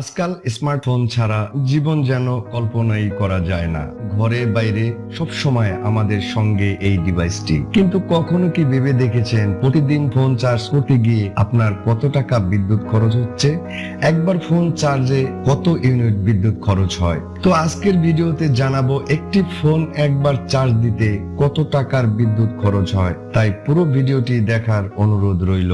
আজকাল স্মার্টফোন ছাড়া জীবন যেন কল্পনাই করা যায় না। ঘরে বাইরে সব সময় আমাদের সঙ্গে এই ডিভাইসটি কিন্তু কখনো কি ভেবে দেখেছেন, প্রতিদিন ফোন চার্জ করতে গিয়ে আপনার কত টাকা বিদ্যুৎ খরচ হচ্ছে? একবার ফোন চার্জে কত ইউনিট বিদ্যুৎ খরচ হয়? তো আজকের ভিডিওতে জানাব, একটি ফোন একবার চার্জ দিতে কত টাকার বিদ্যুৎ খরচ হয়? তাই পুরো ভিডিওটি দেখার অনুরোধ রইল।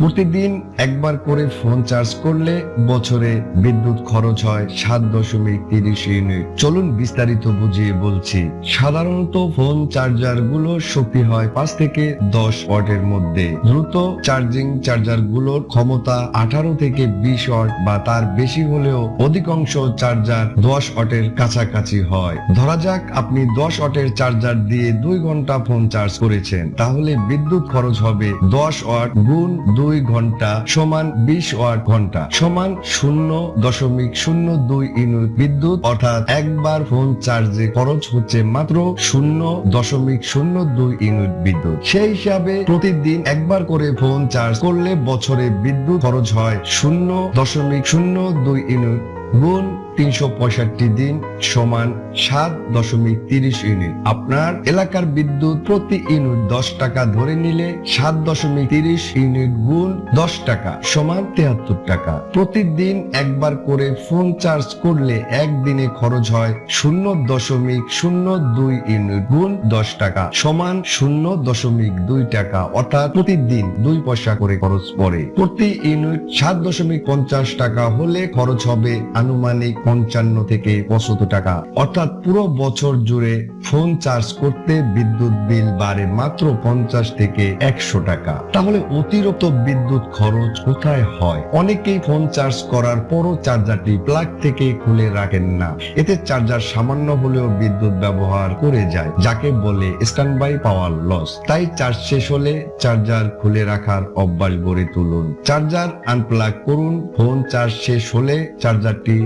প্রতিদিন একবার করে ফোন চার্জ করলে বছরে বিদ্যুৎ খরচ হয় সাত দশমিক তিরিশ ইউনিট। চলুন বিস্তারিত বুঝিয়ে বলছি। সাধারণত ফোন চার্জারগুলোর শক্তি হয় পাঁচ থেকে দশ ওয়াটের মধ্যে। দ্রুত চার্জিং চার্জারগুলোর ক্ষমতা আঠারো থেকে বিশ ওয়াট বা তার বেশি হলেও অধিকাংশ চার্জার দশ ওয়াটের কাছাকাছি হয়। ধরা যাক আপনি দশ ওয়াটের চার্জার দিয়ে দুই ঘণ্টা ফোন চার্জ করেছেন, তাহলে বিদ্যুৎ খরচ হবে দশ ওয়াট গুণ দুই ঘণ্টা সমান বিশ ওয়াট ঘণ্টা সমান শূন্য দশমিক শূন্য দুই ইউনিট বিদ্যুৎ, অর্থাৎ একবার ফোন চার্জে খরচ হচ্ছে মাত্র শূন্য দশমিক শূন্য দুই ইউনিট বিদ্যুৎ। সেই হিসাবে প্রতিদিন একবার করে ফোন চার্জ করলে বছরে বিদ্যুৎ খরচ হয় শূন্য দশমিক শূন্য দুই ইউনিট গুণ তিনশো পঁয়ষট্টি দিন সমান সাত দশমিক তিরিশ ইউনিট। আপনার এলাকার বিদ্যুৎ প্রতি ইউনিট দশ টাকা ধরে নিলে সাত দশমিক তিরিশ ইউনিট গুণ দশ টাকা সমান তেহাত্তর টাকা। প্রতিদিন একবার করে ফোন চার্জ করলে একদিনে খরচ হয় শূন্য দশমিক শূন্য দুই ইউনিট গুণ দশ টাকা সমান শূন্য দশমিক দুই টাকা। অর্থাৎ প্রতিদিন দুই পয়সা করে খরচ পড়ে। প্রতি ইউনিট সাত দশমিক পঞ্চাশ টাকা হলে খরচ হবে আনুমানিক পঞ্চান্ন থেকে পঁচাত্তর টাকা। অর্থাৎ পুরো বছর জুড়ে ফোন চার্জ করতে বিদ্যুৎ বিল বাড়ে মাত্র পঞ্চাশ থেকে একশো টাকা। তাহলে অতিরিক্ত বিদ্যুৎ খরচ কোথায় হয়? অনেকেই ফোন চার্জ করার পরও চার্জারটি প্লাগ থেকে খুলে রাখেন না। এতে চার্জার সামান্য হলেও বিদ্যুৎ ব্যবহার করে যায়, যাকে বলে স্ট্যান্ড বাই পাওয়ার লস তাই চার্জ শেষ হলে চার্জার খুলে রাখার অভ্যাস গড়ে তুলুন। চার্জার আনপ্লাগ করুন ফোন চার্জ শেষ হলে চার্জারটি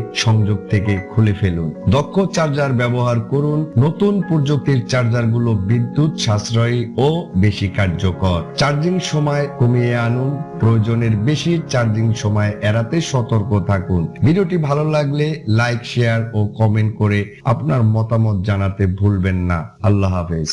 সংযোগ থেকে খুলে ফেলুন। দক্ষ চার্জার ব্যবহার করুন। নতুন প্রযুক্তির চার্জারগুলো বিদ্যুৎ সাশ্রয়ী ও বেশি কার্যকর। চার্জিং সময় কমিয়ে আনুন। প্রয়োজনের বেশি চার্জিং সময় এড়াতে সতর্ক থাকুন। ভিডিওটি ভালো লাগলে লাইক, শেয়ার ও কমেন্ট করে আপনার মতামত জানাতে ভুলবেন না। আল্লাহ হাফেজ।